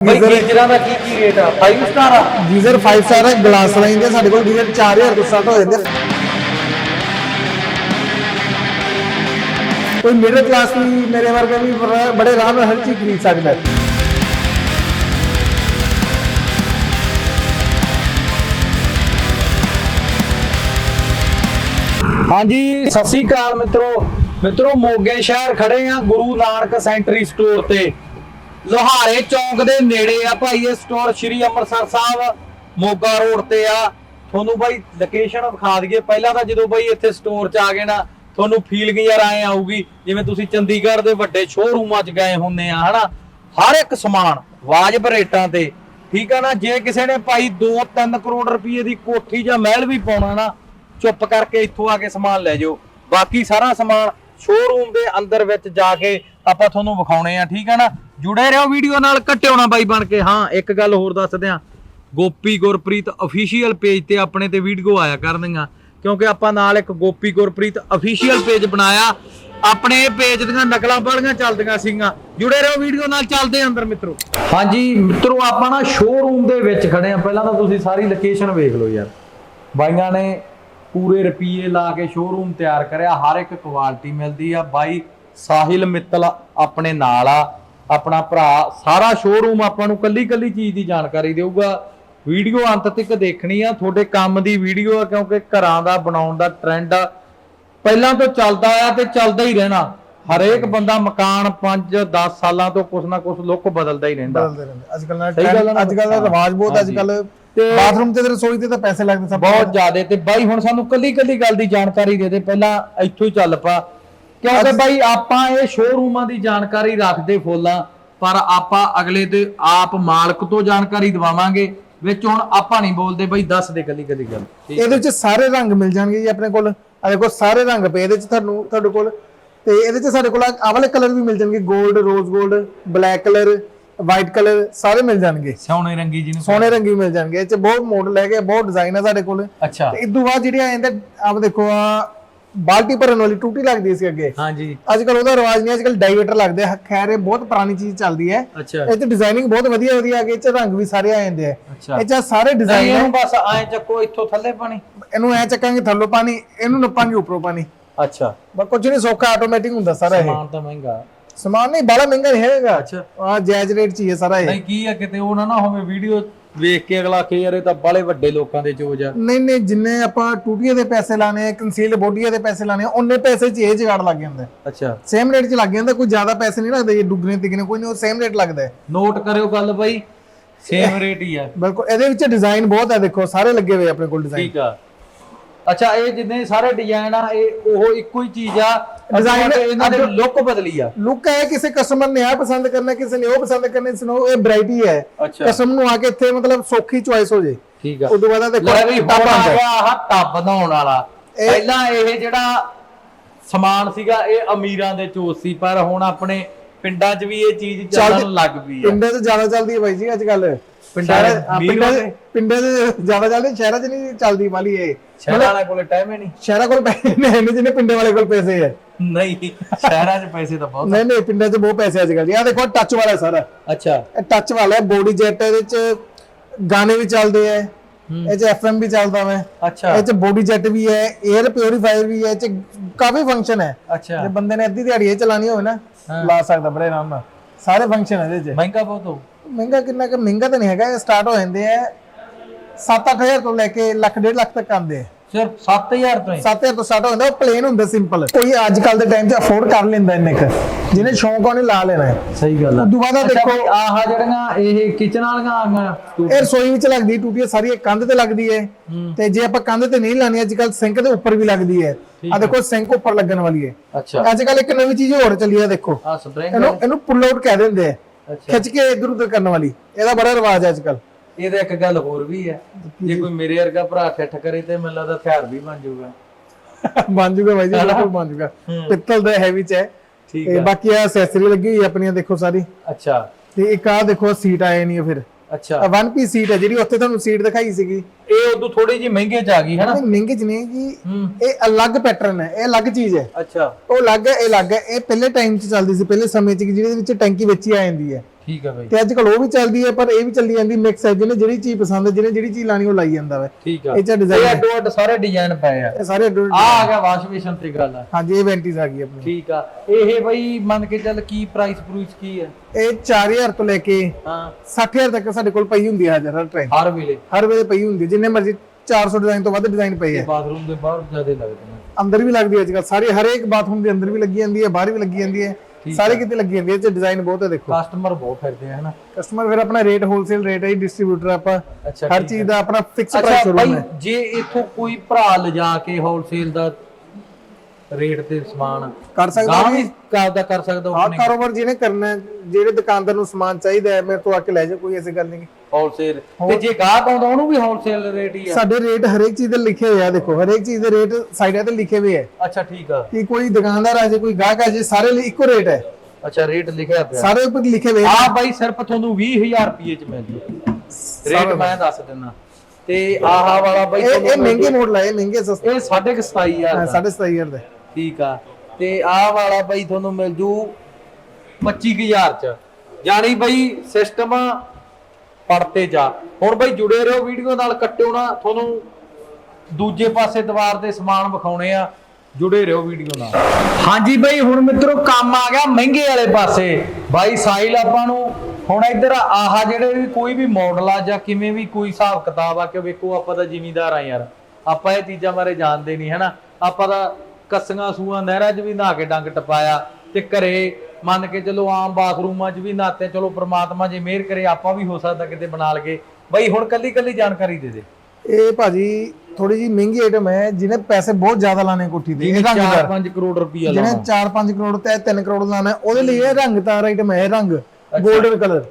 ਬਈ ਗੀਜ਼ਰਾਂ ਦਾ ਕੀ ਕੀ ਰੇਟ ਆ? 5 ਸਟਾਰ ਆ। ਗੀਜ਼ਰ 5 ਸਟਾਰ ਹੈ ਗਲਾਸ ਲਾਈਨ ਦੇ ਸਾਡੇ ਕੋਲ ਗੀਜ਼ਰ 4000 ਤੋਂ ਸਟਾਰਟ ਹੋ ਜਾਂਦੇ ਆ। ਕੋਈ ਮਿਡਲ ਕਲਾਸ ਵੀ ਮੇਰੇ ਵਰਗਾ ਵੀ ਬੜਾ- ਬੜੇ ਆਰਾਮ ਨਾਲ ਹਰ ਚੀਜ਼ ਖਰੀਦ ਸਕਦਾ ਹੈ। ਹਾਂਜੀ ਸਤਿ ਸ੍ਰੀ ਅਕਾਲ ਮਿੱਤਰੋ। ਮਿੱਤਰੋ ਮੋਗੇ ਸ਼ਹਿਰ ਖੜੇ ਆ ਗੁਰੂ ਨਾਨਕ ਸੈਂਟਰੀ ਸਟੋਰ ਤੇ। ਲੋਹਾਰੇ ਚੌਂਕ ਦੇ ਨੇੜੇ ਆ ਭਾਈ, ਇਹ ਸਟੋਰ ਸ਼੍ਰੀ ਅੰਮ੍ਰਿਤਸਰ ਸਾਹਿਬ, ਮੋਗਾ ਰੋਡ ਤੇ ਆ। ਤੁਹਾਨੂੰ ਬਾਈ ਲੋਕੇਸ਼ਨ ਵਿਖਾ ਦਈਏ। ਪਹਿਲਾਂ ਤਾਂ ਜਦੋਂ ਬਾਈ ਇੱਥੇ ਸਟੋਰ 'ਚ ਆ ਗਏ ਨਾ, ਤੁਹਾਨੂੰ ਫੀਲਿੰਗ ਯਾਰ ਆਏ ਆਊਗੀ, ਜਿਵੇਂ ਤੁਸੀਂ ਚੰਡੀਗੜ੍ਹ ਦੇ ਵੱਡੇ ਸ਼ੋਰੂਮਾਂ 'ਚ ਗਏ ਹੁੰਦੇ ਆ, ਹਨਾ? ਹਰ ਇੱਕ ਸਮਾਨ ਵਾਜਬ ਰੇਟਾਂ ਤੇ। ਠੀਕ ਆ ਨਾ? ਜੇ ਕਿਸੇ ਨੇ ਭਾਈ 2-3 ਕਰੋੜ ਰੁਪਏ ਦੀ ਕੋਠੀ ਜਾਂ ਮਹਿਲ ਵੀ ਪਾਉਣਾ ਨਾ, ਚੁੱਪ ਕਰਕੇ ਇੱਥੋਂ ਆ ਕੇ ਸਮਾਨ ਲੈ ਜਾਓ। ਬਾਕੀ ਸਾਰਾ ਸਮਾਨ ਸ਼ੋਰੂਮ ਦੇ ਅੰਦਰ ਵਿੱਚ ਜਾ ਕੇ ਆਪਾਂ ਤੁਹਾਨੂੰ ਵਿਖਾਉਣੇ ਆ, ਠੀਕ ਆ ਨਾ? ਜੁੜੇ ਰਹੋ ਵੀਡੀਓ ਨਾਲ, ਕੱਟਿਓ ਨਾ ਬਾਈ ਬਣ ਕੇ। ਹਾਂ, ਇੱਕ ਗੱਲ ਹੋਰ ਦੱਸ ਦਿਆਂ ਗੋਪੀ ਗੁਰਪ੍ਰੀਤ ਅਫੀਸ਼ੀਅਲ ਪੇਜ ਤੇ ਆਪਣੇ ਤੇ ਵੀਡੀਓ ਆਇਆ ਕਰਨਗੀਆਂ। ਕਿਉਂਕਿ ਆਪਾਂ ਨਾਲ ਇੱਕ ਗੋਪੀ ਗੁਰਪ੍ਰੀਤ ਅਫੀਸ਼ੀਅਲ ਪੇਜ ਬਣਾਇਆ। ਆਪਣੇ ਪੇਜ ਦੀਆਂ ਨਕਲਾਂ ਬੜੀਆਂ ਚੱਲਦੀਆਂ ਸੀਗੀਆਂ। ਜੁੜੇ ਰਹੋ ਵੀਡੀਓ ਨਾਲ, ਚੱਲਦੇ ਆਂ ਅੰਦਰ ਮਿੱਤਰੋ। ਹਾਂਜੀ, ਮਿੱਤਰੋ, ਆਪਾਂ ਨਾ ਸ਼ੋਰੂਮ ਦੇ ਵਿੱਚ ਖੜੇ ਆ। ਪਹਿਲਾਂ ਤਾਂ ਤੁਸੀਂ ਸਾਰੀ ਲੋਕੇਸ਼ਨ ਵੇਖ ਲਓ ਯਾਰ। ਬਾਈਆਂ ਨੇ ਪੂਰੇ ਰੁਪਏ ਲਾ ਕੇ ਸ਼ੋਰੂਮ ਤਿਆਰ ਕਰਿਆ, ਹਰ ਇੱਕ ਕੁਆਲਿਟੀ ਮਿਲਦੀ ਆ। ਬਾਈ ਸਾਹਿਲ ਮਿੱਤਲ ਆਪਣੇ ਨਾਲ ਆ, ਆਪਣਾ ਭਰਾ, ਸਾਰਾ ਸ਼ੋਰੂਮ ਆਪਾਂ ਨੂੰ ਕੱਲੀ ਕੱਲੀ ਚੀਜ਼ ਦੀ ਜਾਣਕਾਰੀ ਦੇਊਗਾ। ਵੀਡੀਓ ਅੰਤ ਤੱਕ ਦੇਖਣੀ ਆ, ਤੁਹਾਡੇ ਕੰਮ ਦੀ ਵੀਡੀਓ ਆ, ਕਿਉਂਕਿ ਘਰਾਂ ਦਾ ਬਣਾਉਣ ਦਾ ਟ੍ਰੈਂਡ ਪਹਿਲਾਂ ਤੋਂ ਚੱਲਦਾ ਆ ਤੇ ਚੱਲਦਾ ਹੀ ਰਹਿਣਾ। ਹਰੇਕ ਬੰਦਾ ਮਕਾਨ 5 10 ਸਾਲਾਂ ਤੋਂ ਕੁਛ ਨਾ ਕੁਛ ਲੁੱਕ ਬਦਲਦਾ ਹੀ ਰਹਿੰਦਾ। ਬਦਲਦੇ ਰਹਿੰਦੇ। ਅੱਜ ਕੱਲ ਸਹੀ ਗੱਲ ਆ ਨਾ? ਅੱਜ ਕੱਲ ਦਾ ਰਿਵਾਜ ਬਹੁਤ ਅੱਜ ਕੱਲ ਤੇ- ਬਾਥਰੂਮ ਤੇ ਤੇ ਰਸੋਈ ਤੇ ਤਾਂ ਪੈਸੇ ਲੱਗਦੇ ਸਭ ਬਹੁਤ ਜ਼ਿਆਦੇ। ਤੇ ਬਾਈ ਹੁਣ ਸਾਨੂੰ ਕੱਲੀ ਕੱਲੀ ਗੱਲ ਦੀ ਜਾਣਕਾਰੀ ਦੇ ਦੇ। ਪਹਿਲਾਂ ਇੱਥੋਂ ਹੀ ਚੱਲ ਪਾ। ਕਿਉਂਕਿ ਬਾਈ ਆਪਾਂ ਇਹ ਸ਼ੋਰੂਮਾਂ ਦੀ ਜਾਣਕਾਰੀ ਰੱਖਦੇ ਫੁੱਲਾਂ ਪਰ ਆਪਾਂ ਅਗਲੇ ਤੇ ਆਪ ਮਾਲਕ ਤੋਂ ਜਾਣਕਾਰੀ ਦਵਾਵਾਂਗੇ ਵਿੱਚ ਹੁਣ ਆਪਾਂ ਨਹੀਂ ਬੋਲਦੇ। ਬਾਈ ਦੱਸ ਦੇ ਕੱਲੀ ਕੱਲੀ ਗੱਲ। ਇਹਦੇ ਵਿੱਚ ਸਾਰੇ ਰੰਗ ਮਿਲ ਜਾਣਗੇ ਜੀ ਆਪਣੇ ਕੋਲ। ਆ ਦੇਖੋ ਸਾਰੇ ਰੰਗ ਪਏ ਇਹਦੇ ਵਿੱਚ ਤੁਹਾਨੂੰ ਤੁਹਾਡੇ ਕੋਲ। ਤੇ ਇਹਦੇ ਵਿੱਚ ਸਾਡੇ ਕੋਲ ਆਹ ਵਾਲੇ ਕਲਰ ਵੀ ਮਿਲ ਜਾਣਗੇ 골ਡ ਰੋਜ਼ 골ਡ ਬਲੈਕ ਕਲਰ ਵਾਈਟ ਕਲਰ ਸਾਰੇ ਮਿਲ ਜਾਣਗੇ। ਸੋਹਣੇ ਰੰਗੀ ਜੀ ਨੂੰ ਸੋਹਣੇ ਰੰਗੀ ਮਿਲ ਜਾਣਗੇ ਇਹ ਚ ਬਹੁਤ ਮਾਡਲ ਹੈਗੇ ਬਹੁਤ ਡਿਜ਼ਾਈਨ ਹੈ ਸਾਡੇ ਕੋਲ। ਅੱਛਾ। ਤੇ ਇਸ ਤੋਂ ਬਾਅਦ ਜਿਹੜੇ ਆ ਜਾਂਦੇ ਆਪ ਦੇਖੋ ਆ ਬਾਲਟੀ ਭਰਨ ਵਾਲੀ ਟੂਟੀ ਲੱਗਦੀ ਸੀ ਅੱਗੇ। ਹਾਂਜੀ। ਅੱਜ ਕੱਲ ਉਹਦਾ ਰਿਵਾਜ ਨਹੀਂ ਅੱਜ ਕੱਲ ਡਾਈਵੇਟਰ ਲੱਗਦੇ ਆ। ਖੈਰ ਇਹ ਬਹੁਤ ਪੁਰਾਣੀ ਚੀਜ਼ ਚੱਲਦੀ ਹੈ। ਅੱਛਾ। ਇਹ ਤੇ ਡਿਜ਼ਾਈਨਿੰਗ ਬਹੁਤ ਵਧੀਆ ਵਧੀਆ ਆ ਗਈ ਇਹ ਚ ਰੰਗ ਵੀ ਸਾਰੇ ਆ ਜਾਂਦੇ ਆ। ਅੱਛਾ। ਇਹ ਚ ਸਾਰੇ ਡਿਜ਼ਾਈਨ ਇਹਨੂੰ ਬਸ ਐ ਚੱਕੋ ਇੱਥੋਂ ਥੱਲੇ ਪਾਣੀ। ਇਹਨੂੰ ਐ ਚੱਕਾਂਗੇ ਥੱਲੋਂ ਪਾਣੀ ਇਹਨੂੰ ਨੱਪਾਂਗੇ ਉੱਪਰੋਂ ਪਾਣੀ। ਅੱਛਾ। ਬਸ ਕੁਝ ਨਹੀਂ ਸੌਖਾ ਆਟੋਮੈਟਿਕ ਹੁੰਦਾ ਸਾਰਾ ਇਹ। ਸਮਾਨ ਤਾਂ ਮਹਿੰਗਾ। ਸਮਾਨ ਨਹੀਂ ਬੜਾ ਮਹਿੰਗਾ ਨਹੀਂ ਹੈਗਾ। ਅੱਛਾ। ਆ ਜਾਇਜ਼ ਰੇਟ ਚ ਹੀ ਹੈ ਸਾਰਾ ਇਹ। ਨਹੀਂ ਕੀ ਆ ਕਿਤੇ ਉਹ ਨਾ ਨਾ ਹੋਵੇ ਵੀਡੀਓ ਵੇਖ ਕੇ ਅਗਲਾ ਕਹੇ ਯਾਰ ਇਹ ਤਾਂ ਬਾਲੇ ਵੱਡੇ ਲੋਕਾਂ ਦੇ ਚੋਜ ਆ। ਨਹੀਂ ਨਹੀਂ ਜਿੰਨੇ ਆਪਾਂ ਟੂਟੀਆਂ ਦੇ ਪੈਸੇ ਲਾਣੇ ਆ ਕੰਸੀਲ ਬੋਡੀਆਂ ਦੇ ਪੈਸੇ ਲਾਣੇ ਆ ਉਹਨੇ ਪੈਸੇ ਚ ਇਹ ਜਗਾੜ ਲੱਗ ਜਾਂਦਾ। ਅੱਛਾ। ਸੇਮ ਰੇਟ ਚ ਲੱਗ ਜਾਂਦਾ ਕੋਈ ਜ਼ਿਆਦਾ ਪੈਸੇ ਨਹੀਂ ਲੱਗਦੇ ਇਹ ਦੁੱਗਣੇ ਤਿੱਗਣੇ ਕੋਈ ਨਹੀਂ ਉਹ ਸੇਮ ਰੇਟ ਲੱਗਦਾ ਨੋਟ ਕਰਿਓ ਗੱਲ ਬਾਈ ਸੇਮ ਰੇਟ ਹੀ ਆ। ਬਿਲਕੁਲ ਇਹਦੇ ਵਿੱਚ ਡਿਜ਼ਾਈਨ ਬਹੁਤ ਹੈ ਦੇਖੋ ਸਾਰੇ ਲੱਗੇ ਹੋਏ ਆਪਣੇ ਕੋਲ ਡਿਜ਼ਾਈਨ ਠੀਕ ਆ। ਅੱਛਾ ਇਹ ਜਿੰਨੇ ਸਾਰੇ ਡਿਜ਼ਾਈਨ ਆ ਇਹ ਉਹ ਇੱਕੋ ਹੀ ਚੀਜ਼ ਆ Design ਇਹਨਾਂ ਦੇ ਲੁੱਕ ਬਦਲੀ ਆ। ਲੁੱਕ ਹੈ ਕਿਸੇ ਕਸਟਮਰ ਨੇ ਆ ਪਸੰਦ ਕਰਨਾ ਕਿਸੇ ਨੇ ਉਹ ਪਸੰਦ ਕਰਨਾ ਕਿਸੇ ਨੂੰ ਇਹ ਵੈਰਾਈਟੀ ਹੈ। ਕਸਟਮਰ ਨੂੰ ਆ ਕੇ ਇੱਥੇ ਮਤਲਬ ਸੌਖੀ ਚੁਆਇਸ ਹੋ ਜੇ। ਠੀਕ ਆ। ਉਦੋਂ ਬਾਅਦ ਦੇਖੋ ਲੈ ਵੀ ਹੁਣ ਆ। ਗਿਆ ਆਹ ਟੱਬ ਬਣਾਉਣ ਵਾਲਾ। ਪਹਿਲਾਂ ਇਹ ਜਿਹੜਾ ਸਮਾਨ ਸੀਗਾ ਇਹ ਅਮੀਰਾਂ ਦੇ ਚੋਸ ਸੀ ਪਰ ਹੁਣ ਆਪਣੇ ਪਿੰਡਾਂ 'ਚ ਵੀ ਇਹ ਚੀਜ਼ ਚੱਲਣ ਲੱਗ ਪਈ ਆ। ਪਿੰਡਾਂ 'ਚ ਜ਼ਿਆਦਾ ਚੱਲਦੀ ਹੈ ਬਾਈ ਜੀ ਅੱਜ ਕੱਲ ਪਿੰਡਾਂ ਦੇ ਪਿੰਡਾਂ ਗਏ। ਪਿੰਡਾਂ 'ਚ ਜ਼ਿਆਦਾ ਚੱਲਦੀ ਸ਼ਹਿਰਾਂ 'ਚ ਨਹੀਂ ਚੱਲਦੀ ਵਾਲੀ ਇਹ। ਸ਼ਹਿਰਾਂ ਵਾਲੇ ਕੋਲੇ ਟਾਈਮ ਹੀ ਨਹੀਂ। ਸ਼ਹਿਰਾਂ ਕੋਲ ਪੈਸੇ ਨਹੀਂ ਨੇ ਜਿਹਨੇ ਪਿੰਡਾਂ ਵਾਲੇ ਕੋਲ ਪੈਸੇ ਹੈ ਨਹੀਂ ਸ਼ਹਿਰਾਂ 'ਚ ਪੈਸੇ ਤਾਂ ਬਹੁਤ ਨਹੀਂ ਨਹੀਂ ਪਿੰਡਾਂ 'ਚ ਬਹੁਤ ਪੈਸੇ ਅੱਜ ਕੱਲ ਆ ਦੇਖੋ ਟੱਚ ਵਾਲਾ ਸਾਰਾ। ਅੱਛਾ। ਇਹ ਟੱਚ ਵਾਲਾ ਬੋਡੀ ਜੈਟ ਇਹਦੇ 'ਚ ਗਾਣੇ ਵੀ ਚੱਲਦੇ ਹੈ। ਇਹ 'ਚ ਐਫਐਮ ਵੀ ਚੱਲਦਾ ਵਾ। ਅੱਛਾ। ਇਹ 'ਚ ਬੋਡੀ ਜੈਟ ਵੀ ਹੈ 에ਅਰ ਪਿਉਰੀਫਾਇਰ ਵੀ ਇਹ 'ਚ ਕਾਫੀ ਫੰਕਸ਼ਨ ਹੈ। ਅੱਛਾ। ਜੇ ਬੰਦੇ ਨੇ ਅੱਧੀ ਦਿਹਾੜੀ ਇਹ ਚਲਾਣੀ ਹੋਵੇ ਨਾ ਲਾ ਸਕਦਾ ਬੜੇ ਆਰਾਮ ਨਾਲ। ਸਾਰੇ ਫੰਕਸ਼ਨ ਇਹਦੇ 'ਚ। ਮਹਿੰਗਾ ਬਹੁਤ ਹੋ ਮਹਿੰਗਾ ਕਿੰਨਾ ਕਿ ਮਹਿੰਗਾ ਤਾਂ ਨਹੀਂ ਹੈਗਾ ਇਹ ਸਟਾਰਟ ਹੋ ਜਾਂਦੇ ਆ 7-8000 ਤੋਂ ਲੈ ਕੇ ਲੱਖ ਡੇਢ ਲੱਖ ਤੱਕ ਆਉਂਦੇ ਆ। ਸਿਰਫ 7000 ਤੋਂ ਹੀ? 7000 ਤੋਂ ਸਟਾਰਟ ਹੋ ਜਾਂਦਾ ਉਹ ਪਲੇਨ ਹੁੰਦਾ ਸਿੰਪਲ ਕੋਈ ਅੱਜ ਕੱਲ ਦੇ ਟਾਈਮ 'ਚ ਅਫੋਰਡ ਕਰ ਲੈਂਦਾ ਇੰਨੇ ਕ। ਜਿਹਨੇ ਸ਼ੌਂਕ ਆ ਉਹਨੇ ਲਾ ਲੈਣਾ ਹੈ। ਸਹੀ ਗੱਲ ਆ। ਉਦੋਂ ਬਾਅਦ ਆਹ ਅੱਛਾ ਦੇਖੋ ਆਹ ਜਿਹੜੀਆਂ ਇਹ ਕਿਚਨ ਵਾਲੀਆਂ ਆ ਗਈਆਂ ਇਹ ਰਸੋਈ ਵਿੱਚ ਲੱਗਦੀ ਟੂਟੀਆਂ ਸਾਰੀ ਕੰਧ ਤੇ ਲੱਗਦੀ ਹੈ। ਤੇ ਜੇ ਆਪਾਂ ਕੰਧ ਤੇ ਨਹੀਂ ਲਾਣੀ ਅੱਜ ਕੱਲ ਸਿੰਕ ਦੇ ਉੱਪਰ ਵੀ ਲੱਗਦੀ ਹੈ ਆ ਦੇਖੋ ਸਿੰਕ ਉੱਪਰ ਲੱਗਣ ਵਾਲੀ ਹੈ ਅੱਛਾ। ਅੱਜ ਕੱਲ ਇੱਕ ਨਵੀਂ ਚੀਜ਼ ਹੋਰ ਚੱਲੀ ਹੈ ਦੇਖੋ। ਆ ਸਪਰਿੰਗ ਇਹਨੂੰ ਇਹਨੂੰ ਪੁੱਲ ਆਊਟ ਕਹਿ ਦਿੰਦੇ ਆ। ਖਿੱਚ ਕੇ ਇਧਰ ਉਧਰ ਕਰਨ ਵਾਲੀ। ਇਹਦਾ ਬੜਾ ਰਿਵਾਜ ਹੈ ਅੱਜ ਕੱਲ ਇਹਦੇ ਇੱਕ ਗੱਲ ਹੋਰ ਵੀ ਹੈ। ਜੇ ਕੋਈ ਮੇਰੇ ਵਰਗਾ ਭਰਾ ਠੱਠ ਕਰੇ ਤੇ ਮੈਨੂੰ ਲੱਗਦਾ ਹਥਿਆਰ ਵੀ ਬਣ ਜਾਊਗਾ। ਬਣ ਜੂਗਾ ਬਾਈ ਜੀ ਬਿਲਕੁਲ ਬਣ ਜੂਗਾ ਪਿੱਤਲ ਦਾ ਹੈਵੀ ਚ ਹੈ। ਠੀਕ ਤੇ ਬਾਕੀ ਆ ਐਕਸੈਸਰੀ ਲੱਗੀ ਹੋਈ ਹੈ ਆਪਣੀਆਂ ਦੇਖੋ ਸਾਰੀ। ਅੱਛਾ। ਤੇ ਇੱਕ ਆ ਦੇਖੋ ਸੀਟ ਆਏ ਨਹੀਂ ਫਿਰ। ਅੱਛਾ। ਵਨ ਪੀਸ ਸੀਟ ਹੈ ਜਿਹੜੀ ਉੱਥੇ ਤੁਹਾਨੂੰ ਸੀਟ ਦਿਖਾਈ ਸੀਗੀ। ਇਹ ਉਦੋਂ ਥੋੜੀ ਜਿਹੀ ਮਹਿੰਗੇ ਚ ਆ ਗਈ ਹੈਨਾ ਮਹਿੰਗੀ ਚ ਨਹੀਂ ਜੀ ਇਹ ਅਲੱਗ ਪੈਟਰਨ ਹੈ ਇਹ ਅਲੱਗ ਚੀਜ਼ ਹੈ। ਅੱਛਾ। ਉਹ ਅਲੱਗ ਹੈ ਇਹ ਅਲੱਗ ਹੈ ਇਹ ਪਹਿਲੇ ਟਾਈਮ 'ਚ ਚੱਲਦੀ ਸੀ ਪਹਿਲੇ ਸਮੇਂ 'ਚ ਜਿਹਦੇ ਵਿੱਚ ਟੈਂਕੀ ਵਿੱਚ ਹੀ ਆ ਜਾਂਦੀ ਹੈ। ਠੀਕ ਹੈ ਬਾਈ। ਤੇ ਅੱਜ ਕੱਲ ਉਹ ਵੀ ਚੱਲਦੀ ਹੈ ਪਰ ਇਹ ਵੀ ਚੱਲੀ ਜਾਂਦੀ ਮਿਕਸ ਹੈ ਜਿਹਨੇ ਜਿਹੜੀ ਚੀਜ਼ ਪਸੰਦ ਹੈ ਜਿਹਨੇ ਜਿਹੜੀ ਚੀਜ਼ ਲਾਣੀ ਉਹ ਲਾਈ ਜਾਂਦਾ ਵਾ। ਠੀਕ ਆ। ਇਹ ਚ ਇਹ design ਅੱਡੋ ਅੱਡ ਸਾਰੇ ਡਿਜ਼ਾਈਨ ਪਏ ਆ। ਇਹ ਸਾਰੇ adult- ਆ ਆ ਗਿਆ ਵਾਸ਼ ਬੇਸ਼ਨ ਤੇ ਗੱਲ। ਆ ਹਾਂਜੀ ਇਹ ਵੈਂਟੀਜ਼ ਆ ਗਈ ਆਪਣੀ। ਠੀਕ ਆ। ਇਹ ਬਈ ਮੰਨ ਕੇ ਚੱਲ ਕੀ ਪ੍ਰਾਈਸ ਪ੍ਰੂਈਸ ਕੀ ਹੈ ਇਹ 4000 ਤੋਂ ਲੈ ਕੇ ਹਾਂ। 60000 ਤੱਕ ਸਾਡੇ ਕੋਲ ਪਈ ਹੁੰਦੀ ਹੈ ਹਰ ਟਾਈਮ ਹਰ ਵੇਲੇ। ਹਰ ਵੇਲੇ ਪਈ ਹੁੰਦੀ ਹੈ ਜਿੰਨੇ ਮਰਜ਼ੀ 400 ਡਿਜ਼ਾਈਨ ਤੋਂ ਵੱਧ ਡਿਜ਼ਾਈਨ ਪਏ ਹੈ ਬਾਥਰੂਮ ਦੇ ਬਾਹਰ ਜ਼ਿਆਦਾ ਲੱਗਦੇ ਨੇ। ਅੰਦਰ ਵੀ ਲੱਗਦੀ ਹੈ ਅੱਜ ਕੱਲ ਸਾਰੇ ਹਰੇਕ ਬਾਥਰੂਮ ਦੇ ਅੰਦਰ ਵੀ ਲੱਗੀ ਜਾਂਦੀ ਹੈ ਬਾਹਰ ਵੀ ਲੱਗੀ ਜਾਂਦੀ ਹੈ ਸਾਰੇ ਕਿਤੇ ਲੱਗੀ ਜਾਂਦੀ ਹੈ ਇਹ ਚ ਡਿਜ਼ਾਈਨ ਬਹੁਤ ਹੈ ਦੇਖੋ। ਕਸਟਮਰ ਬਹੁਤ ਫਿਰਦੇ ਆ ਹਨਾ? ਕਸਟਮਰ ਫਿਰ ਆਪਣਾ ਰੇਟ ਹੋਲਸੇਲ ਰੇਟ ਹੈ ਡਿਸਟ੍ਰੀਬਿਊਟਰ ਆਪਾਂ ਅੱਛਾ ਹਰ ਠੀਕ ਚੀਜ਼ ਦਾ ਆਪਣਾ ਫਿਕਸ ਪ੍ਰਾਈਸ ਅੱਛਾ ਸ਼ੋਰੂਮ ਭਾਈ ਹੈ। ਜੇ ਇਥੋਂ ਕੋਈ ਭਰਾ ਲਿਜਾ ਕੇ ਹੋਲਸੇਲ ਦਾ ਰੇਟ ਤੇ ਸਮਾਨ ਕਰ ਸਕਦਾ ਗਾਂ ਵੀ ਕਰਦਾ ਕਰ ਸਕਦਾ ਆਹ ਕਾਰੋਬਾਰ ਜਿਹਨੇ ਕਰਨਾ ਹੈ, ਜਿਹੜੇ ਦੁਕਾਨਦਾਰ ਨੂੰ ਸਮਾਨ ਚਾਹੀਦਾ ਹੈ ਮੇਰੇ ਤੋਂ ਆ ਕੇ ਲੈ ਜਾ ਕੋਈ ਐਸੀ ਗੱਲ ਨਹੀਂ। ਹੋਲਸੇਲ ਤੇ ਜੇ ਗਾਹਕ ਆਉਂਦਾ ਉਹਨੂੰ ਵੀ ਹੋਲਸੇਲ ਰੇਟ ਹੀ ਆ। ਸਾਡੇ ਰੇਟ ਹਰੇਕ ਚੀਜ਼ ਦੇ ਲਿਖੇ ਹੋਏ ਆ ਦੇਖੋ ਹਰੇਕ ਚੀਜ਼ ਦੇ ਰੇਟ ਸਾਈਡਾਂ ਤੇ ਲਿਖੇ ਹੋਏ ਹੈ ਅੱਛਾ ਠੀਕ ਆ। ਕਿ ਕੋਈ ਦੁਕਾਨਦਾਰ ਆ ਜੇ ਕੋਈ ਗਾਹਕ ਆ ਜੇ ਸਾਰੇ ਲਈ ਇੱਕੋ ਰੇਟ ਹੈ। ਅੱਛਾ ਰੇਟ ਲਿਖਿਆ ਪਿਆ। ਸਾਰੇ ਉੱਪਰ ਲਿਖੇ ਹੋਏ ਆ। ਬਾਈ ਸਿਰਫ ਤੁਹਾਨੂੰ 20000 ਰੁਪਏ ਚ ਮਿਲ ਜੂ। ਰੇਟ ਮੈਂ ਦੱਸ ਦਿੰਦਾ ਤੇ ਆਹਾ ਵਾਲਾ ਬਾਈ ਇਹ ਇਹ ਤੁਹਾਨੂੰ ਮਹਿੰਗੇ ਮਾਡਲ ਆ ਇਹ ਮਹਿੰਗੇ ਸਸਤੇ। ਇਹ 27500 ਦਾ। 27000 ਦਾ। ਠੀਕ ਆ। ਤੇ ਆਹ ਵਾਲਾ ਬਾਈ ਤੁਹਾਨੂੰ ਮਿਲ ਜੂ 25000 ਚ। ਜਾਣੀ ਬਾਈ ਸਿਸਟਮ ਪੜਤੇ ਜਾ। ਹੁਣ ਬਾਈ ਜੁੜੇ ਰਹੋ ਵੀਡੀਓ ਨਾਲ, ਕੱਟਿਓ ਨਾ। ਤੁਹਾਨੂੰ ਦੂਜੇ ਪਾਸੇ ਦੀਵਾਰ ਦੇ ਸਮਾਨ ਵਿਖਾਉਣੇ ਆ। ਜੁੜੇ ਰਹੋ ਵੀਡੀਓ ਨਾਲ। ਹਾਂਜੀ ਬਾਈ, ਹੁਣ ਮਿੱਤਰੋ ਕੰਮ ਆ ਗਿਆ ਮਹਿੰਗੇ ਵਾਲੇ ਪਾਸੇ। ਬਾਈ ਸਾਈਲ ਆਪਾਂ ਨੂੰ ਹੁਣ ਇੱਧਰ ਆਹ ਜਿਹੜੇ ਵੀ ਕੋਈ ਵੀ ਮਾਡਲ ਆ ਜਾਂ ਕਿਵੇਂ ਵੀ ਕੋਈ ਹਿਸਾਬ ਕਿਤਾਬ ਆ ਕਿ ਵੇਖੋ ਆਪਾਂ ਤਾਂ ਜ਼ਿਮੀਂਦਾਰ ਆ ਯਾਰ। ਆਪਾਂ ਇਹ ਚੀਜ਼ਾਂ ਬਾਰੇ ਜਾਣਦੇ ਨਹੀਂ, ਹਨਾ? ਆਪਾਂ ਤਾਂ ਕੱਸੀਆਂ ਸੂਆਂ ਨਹਿਰਾਂ 'ਚ ਵੀ ਨਹਾ ਕੇ ਡੰਗ ਟਪਾਇਆ ਤੇ ਘਰੇ ਮੰਨ ਕੇ ਚਲੋ ਆਮ ਬਾਥਰੂਮਾਂ 'ਚ ਵੀ ਨਹਾਤੇ ਚਲੋ ਪ੍ਰਮਾਤਮਾ ਜੇ ਮਿਹਰ ਕਰੇ ਆਪਾਂ ਵੀ ਹੋ ਸਕਦਾ ਕਿਤੇ ਬਣਾ ਲਗੇ ਬਾਈ ਹੁਣ ਕੱਲੀ ਕੱਲੀ ਜਾਣਕਾਰੀ ਦੇ ਦੇ। ਇਹ ਭਾਜੀ ਥੋੜੀ ਜੀ ਮਹਿੰਗੀ ਆਈਟਮ ਹੈ ਜਿਹਨੇ ਪੈਸੇ ਬਹੁਤ ਜ਼ਿਆਦਾ ਲਾਣੇ ਕੋਠੀ ਰੰਗਦਾਰ। 4-5 ਕਰੋੜ ਰੁਪਈਆ ਜਿਹਨੇ ਲਾਉਣਾ। 4-5 ਕਰੋੜ ਤੇ 3 ਕਰੋੜ ਲਾਣਾ ਉਹਦੇ ਲਈ ਇਹ ਰੰਗਦਾਰ ਆਈਟਮ ਹੈ ਰੰਗ। 골ਡਨ ਕਲਰ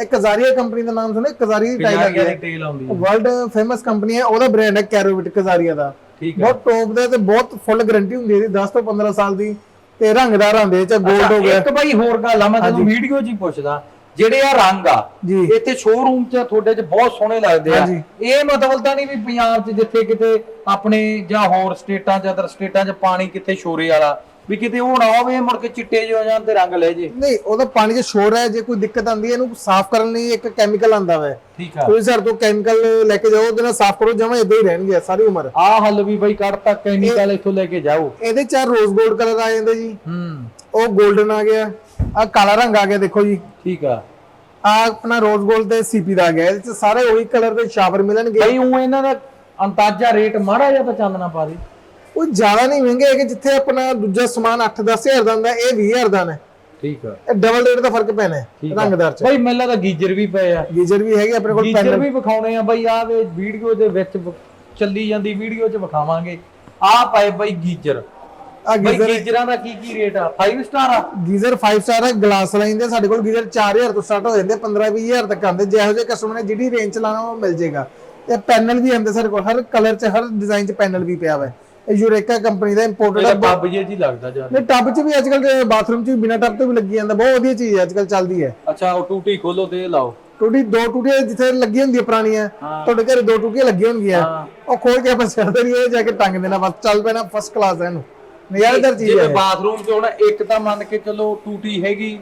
ਇਹ ਕਜ਼ਾਰੀਆ ਕੰਪਨੀ ਦਾ ਨਾਮ ਸੁਣਿਆ? ਕਜ਼ਾਰੀਆ ਟਾਈਲ ਦੀ ਆਉਂਦੀ ਹੈ। ਵਰਲਡ ਫੇਮਸ ਕੰਪਨੀ ਹੈ ਉਹਦਾ ਬ੍ਰਾਂਡ ਹੈ ਕੈਰੋਵਿਟ ਕਜ਼ਾਰੀਆ ਦਾ। ਠੀਕ ਹੈ। ਬਹੁਤ ਟੌਪ ਦਾ ਤੇ ਬਹੁਤ ਫੁੱਲ ਗਾਰੰਟੀ ਹੁੰਦੀ ਹੈ ਇਹਦੀ 10 ਤੋਂ 15 ਸਾਲ ਦੀ ਤੇ ਰੰਗਦਾਰ ਆਉਂਦੇ ਚ 골ਡ ਹੋ ਗਿਆ। ਇੱਕ ਬਾਈ ਹੋਰ ਗੱਲ ਆ ਮੈਂ ਤੁਹਾਨੂੰ ਵੀਡੀਓ 'ਚ ਹੀ ਪੁੱਛਦਾ ਜਿਹੜੇ ਆ ਰੰਗ ਆ ਜੀ। ਇੱਥੇ ਸ਼ੋਰੂਮ 'ਚ ਤੁਹਾਡੇ 'ਚ ਬਹੁਤ ਸੋਹਣੇ ਲੱਗਦੇ ਆ। ਇਹ ਮਤਲਬ ਤਾਂ ਨਹੀਂ ਵੀ ਪੰਜਾਬ 'ਚ ਜਿੱਥੇ ਕਿਤੇ ਆਪਣੇ ਜਾਂ ਹੋਰ ਸਟੇਟਾਂ 'ਚ ਅਦਰ ਸਟੇਟਾਂ 'ਚ ਪਾਣੀ ਕਿਤੇ ਸ਼ੋਰੇ ਵਾਲਾ ਵੀ ਕਿਤੇ ਉਹ ਨਾ ਮੁੜ ਕੇ ਚਿੱਟੇ ਜਿਹੇ ਹੋ ਜਾਣ ਰੰਗ ਲੈ ਜੇ। ਨਹੀਂ ਉਹ ਤਾਂ ਪਾਣੀ 'ਚ ਸ਼ੋਰ ਹੈ ਜੇ ਕੋਈ ਦਿੱਕਤ ਆਂਦੀ ਹੈ ਇਹਨੂੰ ਸਾਫ਼ ਕਰਨ ਲਈ ਇੱਕ ਕੈਮੀਕਲ ਆਂਦਾ ਵੈ। ਠੀਕ ਆ। ਕੋਈ ਸਰ ਤੋਂ ਕੈਮੀਕਲ ਲੈ ਕੇ ਜਾਓ ਉਹਦੇ ਨਾਲ ਸਾਫ਼ ਕਰੋ ਜਮਾ ਇਦਾਂ ਹੀ ਰਹਿਣਗੇ ਸਾਰੀ ਉਮਰ। ਆਹ ਹੱਲ ਵੀ ਬਈ ਕੱਢਤਾ ਕੈਮੀਕਲ ਇੱਥੋਂ ਲੈ ਕੇ ਜਾਓ। ਇਹਦੇ ਚਾਰ ਰੋਜ਼ 골ਡ ਕਲਰ ਆ ਜਾਂਦੇ ਜੀ। ਹੂੰ। ਉਹ 골ਡਨ ਆ ਗਿਆ ਆ ਕਾਲਾ ਰੰਗ ਆ ਗਿਆ ਦੇਖੋ ਜੀ। ਠੀਕ ਆ। ਆ ਆਪਣਾ ਰੋਜ਼ 골ਡ ਤੇ ਸੀਪੀ ਦਾ ਗਿਆ ਇਹਦੇ ਚ ਸਾਰੇ ਉਹੀ ਕਲਰ ਦੇ ਸ਼ਾਵਰ ਮਿਲਣਗੇ। ਬਈ ਉਹ ਇਹਨਾਂ ਦਾ ਅੰਤਾਜਾ ਰੇਟ ਮਾੜਾ ਤਾਂ ਚਾਂਦਨਾ ਪਾ ਦੇ। ਉਹ ਜ਼ਿਆਦਾ ਨਹੀਂ ਮਹਿੰਗੇ ਹੈਗੇ ਜਿੱਥੇ ਆਪਣਾ ਦੂਜਾ ਸਮਾਨ 8-10 ਹਜ਼ਾਰ ਦਾ ਹੁੰਦਾ ਇਹ 20 ਹਜ਼ਾਰ ਦਾ ਨੇ। ਠੀਕ ਆ। ਇਹ ਡਬਲ ਰੇਟ ਦਾ ਫ਼ਰਕ ਪੈਣਾ ਹੈ ਆ। ਰੰਗਦਾਰ ਚ। ਬਈ ਮੈਨੂੰ ਲੱਗਦਾ ਗੀਜਰ ਵੀ ਪਏ ਆ। ਗੀਜ਼ਰ ਵੀ ਹੈਗੇ ਆਪਣੇ ਕੋਲ ਗੀਜਰ ਵੀ ਵਿਖਾਉਣੇ ਆ ਬਈ ਆ ਵੇ ਵੀਡੀਓ ਦੇ ਵਿੱਚ ਚੱਲੀ ਜਾਂਦੀ ਵੀਡੀਓ 'ਚ ਵਿਖਾਵਾਂਗੇ। ਆ ਪਏ ਬਈ ਗੀਜਰ। ਆ ਬਈ ਗੀਜ਼ਰ ਗੀਜਰਾਂ ਦਾ ਕੀ ਕੀ ਰੇਟ ਆ? 5 ਸਟਾਰ ਆ। ਗੀਜ਼ਰ 5 ਸਟਾਰ ਹੈ ਗਲਾਸ ਲਾਈਨ ਦੇ ਸਾਡੇ ਕੋਲ ਗੀਜ਼ਰ 4000 ਤੋਂ ਸਟਾਰਟ ਹੋ ਜਾਂਦੇ 15-20 ਹਜ਼ਾਰ ਤੱਕ ਆਉਂਦੇ। ਜਿਹੋ ਜਿਹੇ ਕਸਟਮਰ ਨੇ ਜਿਹੜੀ ਰੇਂਜ ਚ ਲਾਣਾ ਉਹ ਮਿਲ ਜਾਏਗਾ ਤੇ ਪੈਨਲ ਵੀ ਆਉਂਦੇ ਸਾਡੇ ਕੋਲ ਹਰ ਕਲਰ ਚ ਹਰ ਡਿਜ਼ਾਈਨ ਚ ਪੈਨਲ ਵੀ ਪਿਆ ਹੋਇਆ ਯੂਰੇਕਾ ਕੰਪਨੀ ਦਾ ਇੰਪੋਰਟਡ ਹੈ ਬੱਬ ਜੇ ਜੀ ਲੱਗਦਾ ਯਾਰ ਨੇ। ਟੱਬ ਚ ਵੀ ਅੱਜ ਕੱਲ ਬਾਥਰੂਮ ਚ ਵੀ ਬਿਨਾ ਟੱਬ ਤੋਂ ਵੀ ਲੱਗੀ ਜਾਂਦਾ ਬਹੁਤ ਵਧੀਆ ਚੀਜ਼ ਹੈ ਅੱਜ ਕੱਲ ਚੱਲਦੀ ਹੈ। ਅੱਛਾ ਉਹ ਟੂਟੀ ਖੋਲੋ ਤੇ ਲਾਓ। ਟੂਟੀ ਦੋ ਟੂਟੀਆਂ ਜਿੱਥੇ ਲੱਗੀ ਹੁੰਦੀ ਹੈ ਪੁਰਾਣੀਆਂ। ਤੁਹਾਡੇ ਘਰੇ ਦੋ ਟੂਟੀਆਂ ਲੱਗੀਆਂ ਹੋਣਗੀਆਂ ਹਾਂ। ਉਹ ਖੋਲ ਕੇ ਆਪਾਂ ਸਿਰ ਤੇ ਨਹੀਂ ਇਹ ਜਾ ਕੇ ਟੰਗ ਦੇਣਾ ਬਸ ਚੱਲ ਪੈਣਾ ਫਸਟ ਕਲਾਸ ਹੈ ਇਹਨੂੰ ਨਜ਼ਾਰੇਦਾਰ ਚੀਜ਼ ਜਿਵੇਂ ਹੈ ਬਾਥਰੂਮ 'ਚ ਹੁਣ ਇੱਕ ਤਾਂ ਮੰਨ ਕੇ ਚੱਲੋ ਟੂਟੀ ਹੈਗੀ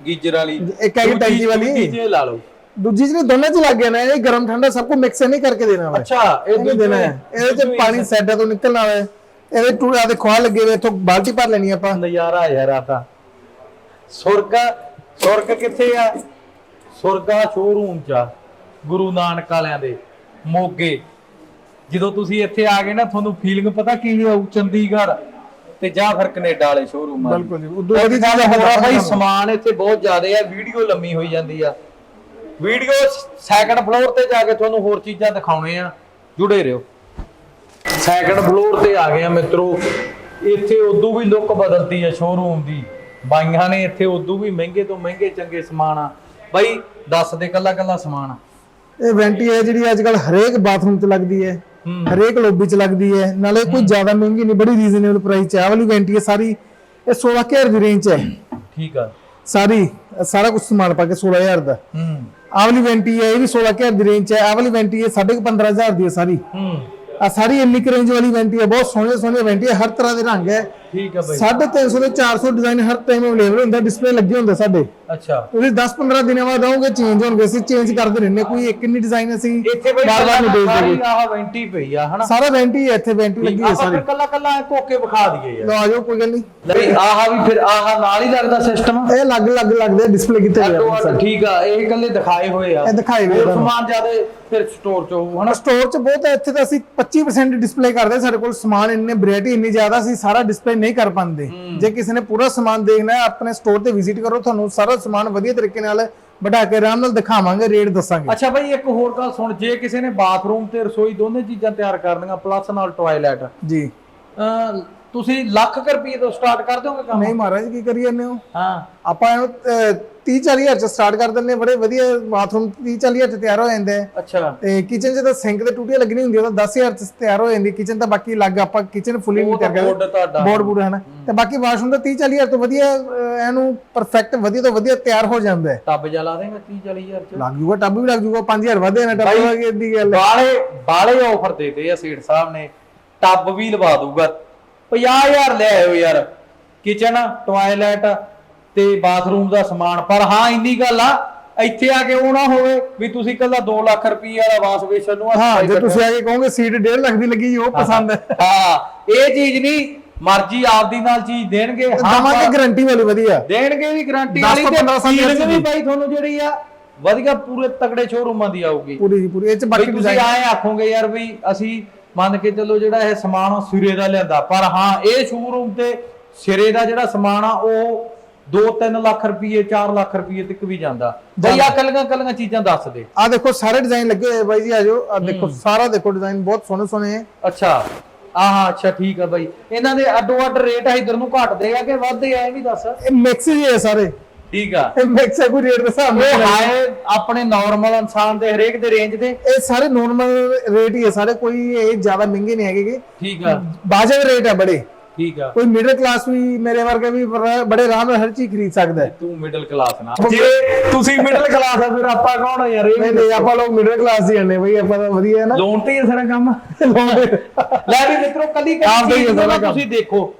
ਗੀਜਰ ਵਾਲੀ। ਇੱਕ ਹੈਗੀ ਟੈਂਕੀ ਵਾਲੀ। 'ਚ ਲਾ ਲਓ। ਦੂਜੀ ਚ ਦੋਨਾਂ ਚ ਲੱਗ ਗਿਆ ਨਾ ਇਹ ਗਰਮ ਠੰਡਾ ਸਭ ਕੁਝ ਮਿਕਸ ਨਹੀਂ ਕਰਕੇ ਦੇਣਾ ਵਾ। ਅੱਛਾ ਇਹ ਇਹਨੂੰ ਦੇਣਾ ਹੈ। ਇਹਦੇ ਚ ਪਾਣੀ ਸੈੱਡਾਂ ਤੋਂ ਨਿਕਲਣਾ ਵਾ। ਇਹਦੇ ਟੂੜਾ ਦੇ ਖਵਾ ਲੱਗੇ ਵੇ ਇਥੋਂ ਬਾਲਟੀ ਭਰ ਲੈਣੀ ਆਪਾਂ। ਨਜ਼ਾਰਾ ਯਾਰ ਆ ਤਾਂ। ਸੁਰਗ ਸੁਰਗ ਕਿੱਥੇ ਆ? ਸੁਰਗਾ ਸ਼ੋਰੂਮ ਚ ਆ, ਗੁਰੂ ਨਾਨਕ ਵਾਲਿਆਂ ਦੇ ਮੋਗੇ। ਜਦੋਂ ਤੁਸੀਂ ਇੱਥੇ ਆ ਗਏ ਨਾ ਤੁਹਾਨੂੰ ਫੀਲਿੰਗ ਪਤਾ ਕੀ ਆਊ ਚੰਡੀਗੜ੍ਹ ਤੇ ਜਾਂ ਫਿਰ ਕੈਨੇਡਾ ਵਾਲੇ ਸ਼ੋਰੂਮ ਆ ਬਿਲਕੁਲ ਜੀ ਉਦੋਂ ਉਹਦੀ ਵਧੀਆ ਹੋਰ ਆ ਬਾਈ ਸਮਾਨ ਇੱਥੇ ਬਹੁਤ ਜ਼ਿਆਦਾ ਆ ਵੀਡੀਓ ਲੰਮੀ ਹੋਈ ਜਾਂਦੀ ਆ। ਵੀਡੀਓ ਸੈਕੰਡ ਫਲੋਰ ਤੇ ਜਾ ਕੇ ਤੁਹਾਨੂੰ ਹੋਰ ਚੀਜ਼ਾਂ ਦਿਖਾਉਣੇ ਆ। ਜੁੜੇ ਰਹੋ। ਸੈਕੰਡ ਫਲੋਰ ਤੇ ਆ ਗਏ ਆ ਮਿੱਤਰੋ। ਇੱਥੇ ਉਦੋਂ ਵੀ ਲੁੱਕ ਬਦਲਦੀ ਆ ਸ਼ੋਰੂਮ ਦੀ। ਬਾਈਆਂ ਨੇ ਇੱਥੇ ਉਦੋਂ ਵੀ ਮਹਿੰਗੇ ਤੋਂ ਮਹਿੰਗੇ ਚੰਗੇ ਸਮਾਨ ਆ। ਬਾਈ ਦੱਸ ਦੇ ਕੱਲਾ ਕੱਲਾ ਸਮਾਨ ਇਹ ਵੈਂਟੀ ਹੈ ਜਿਹੜੀ ਅੱਜ ਕੱਲ ਹਰੇਕ ਬਾਥਰੂਮ ਚ ਲੱਗਦੀ ਹੈ। ਹਰੇਕ ਲੌਬੀ ਚ ਲੱਗਦੀ ਹੈ। ਨਾਲੇ ਕੋਈ ਜ਼ਿਆਦਾ ਮਹਿੰਗੀ ਨਹੀਂ ਬੜੀ ਰੀਜ਼ਨੇਬਲ ਪ੍ਰਾਈਸ ਚ ਵਾਲੀ ਵੈਂਟੀ ਹੈ ਸਾਰੀ। ਇਹ 16000 ਦੀ ਰੇਂਜ ਚ ਹੈ। ਠੀਕ ਆ। ਸਾਰੀ ਸਾਰਾ ਕੁਝ ਸਮਾਨ ਪਾ ਕੇ 16000 ਦਾ। ਹੂੰ। ਆਹ ਵਾਲੀ ਵੈਂਟੀ ਹੈ ਇਹ ਵੀ 16000 ਦੀ ਰੇਂਜ ਹੈ ਆਹ ਵਾਲੀ ਵੈਂਟੀ ਹੈ 15000 ਦੀ ਹੈ ਸਾਰੀ। ਹੂੰ। ਆ ਸਾਰੀ ਇੰਨੀ ਕੁ ਰੇਂਜ ਵਾਲੀ ਵੈਂਟੀ ਹੈ ਬਹੁਤ ਸੋਹਣੇ ਸੋਹਣੇ ਵੈਂਟੀ ਹੈ ਹਰ ਤਰ੍ਹਾਂ ਦੇ ਰੰਗ ਹੈ। ਠੀਕ ਆ ਬਾਈ। 350 ਤੋਂ 400 ਡਿਜ਼ਾਈਨ ਹਰ ਟਾਈਮ ਅਵੇਲੇਬਲ ਹੁੰਦਾ ਡਿਸਪਲੇ ਲੱਗੇ ਹੁੰਦੇ ਸਾਡੇ। ਅੱਛਾ। ਤੁਸੀਂ 10-15 ਦਿਨਾਂ ਬਾਅਦ ਆਓਗੇ ਚੇਂਜ ਹੋਣਗੇ। ਅਸੀਂ ਚੇਂਜ ਕਰਦੇ ਰਹਿੰਦੇ ਕੋਈ ਇੱਕ ਨਹੀਂ ਡਿਜ਼ਾਈਨ ਅਸੀਂ ਇੱਥੇ ਬਈ ਬਾਰ-ਬਾਰ ਦੇਖਦੇ ਸਾਰੀ ਕੋਈ। ਆਹ ਵੈਂਟੀ ਪਈ ਆ ਹਨਾ? ਸਾਰਾ ਵੈਂਟੀ ਹੈ ਇੱਥੇ ਵੈਂਟੀ ਲੱਗੀ ਹੈ ਆਪਾਂ ਸਾਰੀ। ਫਿਰ ਕੱਲਾ ਕੱਲਾ ਕੋਕੇ ਵਿਖਾ ਦਈਏ ਯਾਰ। ਲਓ ਆ ਜਾਓ ਕੋਈ ਗੱਲ ਨਹੀਂ। ਲੈ ਆਹ ਵੀ ਫਿਰ ਆਹ ਨਾਲ ਹੀ ਲੱਗਦਾ ਸਿਸਟਮ ਇਹ ਅਲੱਗ ਅਲੱਗ ਲੱਗਦੇ ਡਿਸਪਲੇ ਕੀਤੇ ਹੋਏ ਆ ਠੀਕ ਆ ਇਹ ਕੱਲੇ ਦਿਖਾਏ ਹੋਏ ਆ। ਇਹ ਦਿਖਾਏ ਹੋਏ ਹੋਰ ਆ। ਸਮਾਨ ਜਿਆਦੇ ਫਿਰ ਸਟੋਰ ਚ ਹੋਊ ਹਨਾ? ਸਟੋਰ 'ਚ ਬਹੁਤ ਹੈ ਇੱਥੇ ਤਾਂ ਅਸੀਂ 25% ਡਿਸਪਲੇ ਕਰਦੇ ਸਾਡੇ ਕੋਲ। ਸਮਾਨ ਇੰਨੇ ਵੈਰਾਈਟੀ ਇੰਨੀ ਜ਼ਿਆਦਾ ਅਸੀਂ ਸਾਰਾ ਡਿਸਪਲੇ ਨਹੀਂ ਕਰ ਪਾਉਂਦੇ। ਜੇ ਕਿਸੇ ਨੇ ਪੂਰਾ ਸਮਾਨ ਦੇਖਣਾ ਹੈ ਆਪਣੇ ਸਟੋਰ ਤੇ ਵਿਜ਼ਿਟ ਕਰੋ ਤੁਹਾਨੂੰ ਸਾਰਾ ਸਮਾਨ ਵਧੀਆ ਤਰੀਕੇ ਨਾਲ ਵਢਾ ਕੇ ਆਰਾਮ ਨਾਲ ਦਿਖਾਵਾਂਗੇ ਰੇਟ ਦੱਸਾਂਗੇ। ਅੱਛਾ ਭਾਈ ਇੱਕ ਹੋਰ ਗੱਲ ਸੁਣ ਜੇ ਕਿਸੇ ਨੇ ਬਾਥਰੂਮ ਤੇ ਰਸੋਈ ਦੋਨੇ ਚੀਜ਼ਾਂ ਤਿਆਰ ਕਰਨੀਆਂ ਪਲੱਸ ਨਾਲ ਟਾਇਲਟ ਜੀ। ਤੁਸੀਂ ਲੱਖ ਰੁਪਏ ਤੋਂ ਸਟਾਰਟ ਕਰ ਦੋਗੇ ਕੰਮ? ਨਹੀਂ ਮਹਾਰਾਜ ਕੀ ਕਰੀ ਜਾਂਦੇ ਹੋ? ਹਾਂ। ਆਪਾਂ ਇਹਨੂੰ 30 40 ਹਜ਼ਾਰ ਚ ਸਟਾਰਟ ਕਰ ਦਿੰਦੇ ਬੜੇ ਵਧੀਆ ਬਾਥਰੂਮ 30 40 ਹਜ਼ਾਰ ਚ ਤਿਆਰ ਹੋ ਜਾਂਦੇ ਅੱਛਾ। ਤੇ ਕਿਚਨ 'ਚ ਤਾਂ ਸਿੰਕ ਤੇ ਟੂਟੀਆਂ ਲੱਗਣੀ ਹੁੰਦੀ ਉਹ ਤਾਂ 10000 ਚ ਤਿਆਰ ਹੋ ਜਾਂਦੀ। ਕਿਚਨ ਤਾਂ ਬਾਕੀ ਅਲੱਗ ਆਪਾਂ ਕਿਚਨ ਫੁੱਲੀ ਨਹੀਂ ਤਿਆਰ ਬੋਰਡ ਕਰਦੇ। ਬੋਰਡ ਬੂਡ ਹੈ ਨਾ। ਤੇ ਬਾਕੀ ਵਾਸ਼ਰੂਮ ਤਾਂ 30 40 ਹਜ਼ਾਰ ਤੋਂ ਵਧੀਆ ਇਹਨੂੰ ਪਰਫੈਕਟ ਵਧੀਆ ਤੋਂ ਵਧੀਆ ਤਿਆਰ ਹੋ ਜਾਂਦਾ ਹੈ। ਟੱਬ ਜਲਾ ਦੇਗਾ 30 40000 ਚ। ਲੱਗ ਜੂਗਾ ਟੱਬ ਵੀ ਲੱਗ ਜੂਗਾ। 5000 ਵਧੇ ਨਾ ਟੱਬ ਦੀ ਗੱਲ ਹੈ। ਬਾਲੇ ਬਾਲੇ ਆਫਰ ਦੇਤੇ ਆ ਸੇਠ ਸਾਹਿਬ ਨੇ। ਟੱਬ ਵੀ ਲਵਾ ਦੂਗਾ 50000 ਲੈ ਆਇਓ ਯਾਰ। ਕਿਚਨ ਟਾਇਲਟ ਤੇ ਬਾਥਰੂਮ ਦਾ ਸਮਾਨ। ਪਰ ਹਾਂ ਇੰਨੀ ਗੱਲ ਆ ਇੱਥੇ ਆ ਕੇ ਉਹ ਨਾ ਹੋਵੇ ਵੀ ਤੁਸੀਂ ਕੱਲਾ 2 ਲੱਖ ਰੁਪਏ ਵਾਲਾ ਵਾਸ਼ ਬੇਸ਼ਨ ਨੂੰ ਹਾਂ ਜੇ ਤੁਸੀਂ ਆ ਕੇ ਕਹੋਗੇ ਸੀਟ 1.5 ਲੱਖ ਦੀ ਲੱਗੀ ਜੀ ਉਹ ਪਸੰਦ ਹੈ। ਹਾਂ ਇਹ ਚੀਜ਼ ਨਹੀਂ ਮਰਜ਼ੀ ਆਪਦੀ ਨਾਲ ਚੀਜ਼ ਦੇਣਗੇ। ਹਾਂ ਦਵਾਂਗੇ ਗਾਰੰਟੀ ਵਾਲੀ ਵਧੀਆ। ਦੇਣਗੇ ਵੀ ਗਾਰੰਟੀ ਵਾਲੀ ਤੋਂ ਤੇ ਪੰਦਰਾਂ ਸਾਲ ਦੀ feeling ਵੀ ਚੀਜ਼। ਬਾਈ ਤੁਹਾਨੂੰ ਜਿਹੜੀ ਆ ਵਧੀਆ ਪੂਰੇ ਤਕੜੇ ਸ਼ੋਰੂਮਾਂ ਦੀ ਆਊਗੀ। ਪੂਰੀ ਪੂਰੀ ਇਹ ਚ ਬਾਕੀ ਤੁਸੀਂ ਆਏ ਆਖੋਗੇ ਯਾਰ ਵੀ ਅਸੀਂ ਮੰਨ ਕੇ ਚੱਲੋ ਜਿਹੜਾ ਇਹ ਸਮਾਨ ਉਹ ਸਿਰੇ ਦਾ ਲਿਆਂਦਾ। ਪਰ ਹਾਂ ਇਹ ਸ਼ੋਰੂਮ ਤੇ ਸਿਰੇ ਦਾ ਜਿਹੜਾ ਸਮਾਨ ਆ ਉਹ 2-3 ਲੱਖ ਰੁਪਏ 4 ਲੱਖ ਰੁਪਏ ਤੱਕ ਵੀ ਜਾਂਦਾ। ਬਈ ਆ ਕੱਲੀਆਂ ਕੱਲੀਆਂ ਚੀਜ਼ਾਂ ਦੱਸ ਦੇ। ਆ ਦੇਖੋ ਸਾਰੇ ਡਿਜ਼ਾਈਨ ਲੱਗੇ ਹੋਏ ਬਾਈ ਜੀ ਆਜੋ ਆ ਦੇਖੋ ਸਾਰਾ ਦੇਖੋ ਡਿਜ਼ਾਈਨ ਬਹੁਤ ਸੋਹਣੇ ਸੋਹਣੇ ਅੱਛਾ। ਆਹ ਅੱਛਾ ਠੀਕ ਆ ਬਾਈ। ਇਹਨਾਂ ਦੇ ਅੱਡੋ ਅੱਡ ਰੇਟ ਆ ਇਧਰ ਨੂੰ ਘਟਦੇ ਆ ਕਿ ਵੱਧਦੇ ਆ ਇਹ ਵੀ ਦੱਸ। ਇਹ ਮਿਕਸ ਹੀ ਹੈ ਸਾਰੇ। ਠੀਕ ਆ। ਮਿਕਸ ਰੇਟ ਦੇ ਹਿਸਾਬ ਇਹ ਹਾਏ ਆਪਣੇ ਨਾਰਮਲ ਇਨਸਾਨ ਦੇ ਹਰੇਕ ਦੇ ਰੇਂਜ ਦੇ। ਇਹ ਸਾਰੇ ਨੋਰਮਲ ਰੇਟ ਹੀ ਹੈ ਸਾਰੇ ਕੋਈ ਇਹ ਜ਼ਿਆਦਾ ਮਹਿੰਗੇ ਨਹੀਂ ਹੈਗੇ ਠੀਕ ਆ। ਬਾਜਬ ਰੇਟ ਹੈ ਬੜੇ। ਠੀਕ ਆ। ਕੋਈ ਮਿਡਲ ਕਲਾਸ ਵੀ ਮੇਰੇ ਵਰਗਾ ਵੀ ਬੜਾ- ਆਰਾਮ ਨਾਲ ਹਰ ਚੀਜ਼ ਖਰੀਦ ਸਕਦਾ ਹੈ। ਤੂੰ ਮਿਡਲ ਕਲਾਸ ਨਾ। ਜੇ ਤੁਸੀਂ ਮਿਡਲ ਕਲਾਸ ਆ ਫਿਰ ਆਪਾਂ ਕੌਣ ਆ ਯਾਰ? ਇਹ ਨਹੀਂ ਨਹੀਂ ਆਪਾਂ ਲੋਕ ਮਿਡਲ ਕਲਾਸ ਹੀ ਆਨੇ ਬਈ ਆਪਾਂ ਤਾਂ ਵਧੀਆ ਹੈ ਨਾ। ਲੋਨ ਤੇ ਹੀ ਸਾਰਾ ਕੰਮ। ਲੈ ਵੀ ਮਿੱਤਰੋ ਕੱਲੀ ਕੱਲੀ। ਤੁਸੀਂ ਦੇਖੋ।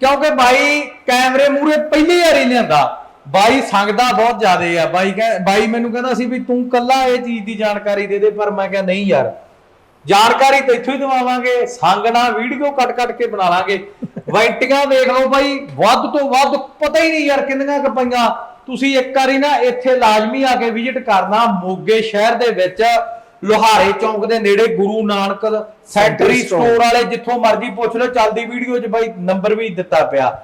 ਕਿਉਂਕਿ ਬਾਈ ਕੈਮਰੇ ਮੂਰੇ ਪਹਿਲੀ ਵਾਰੀ ਲਿਆਂਦਾ। ਬਾਈ ਸੰਗਦਾ ਬਹੁਤ ਜ਼ਿਆਦੇ ਆ। ਬਾਈ ਕਹ ਬਾਈ ਮੈਨੂੰ ਕਹਿੰਦਾ ਸੀ ਵੀ ਤੂੰ ਕੱਲਾ ਇਹ ਚੀਜ਼ ਦੀ ਜਾਣਕਾਰੀ ਦੇ ਦੇ ਪਰ ਮੈਂ ਕਿਹਾ ਨਹੀਂ ਯਾਰ। ਜਾਣਕਾਰੀ ਤੇ ਇੱਥੋਂ ਹੀ ਦਵਾਵਾਂਗੇ ਸੰਗਣਾ ਵੀਡੀਓ ਕੱਟ ਕੱਟ ਕੇ ਬਣਾ ਲਾਂਗੇ। ਵਾਈਟੀਆਂ ਦੇਖ ਲਓ ਬਾਈ ਵੱਧ ਤੋਂ ਵੱਧ ਪਤਾ ਹੀ ਨਹੀਂ ਯਾਰ ਕਿੰਨੀਆਂ ਕੁ ਪਈਆਂ। ਤੁਸੀਂ ਇੱਕ ਵਾਰੀ ਨਾ ਇੱਥੇ ਲਾਜ਼ਮੀ ਆ ਕੇ ਵਿਜ਼ਿਟ ਕਰਨਾ ਮੋਗੇ ਸ਼ਹਿਰ ਦੇ ਵਿੱਚ ਲੋਹਾਰੇ ਚੌਂਕ ਦੇ ਨੇੜੇ ਗੁਰੂ ਨਾਨਕ ਸੈਂਟਰੀ। ਸਟੋਰ ਵਾਲੇ ਜਿੱਥੋਂ ਮਰਜ਼ੀ ਪੁੱਛ ਲਓ ਚੱਲਦੀ ਵੀਡੀਓ 'ਚ ਬਾਈ ਨੰਬਰ ਵੀ ਦਿੱਤਾ ਪਿਆ।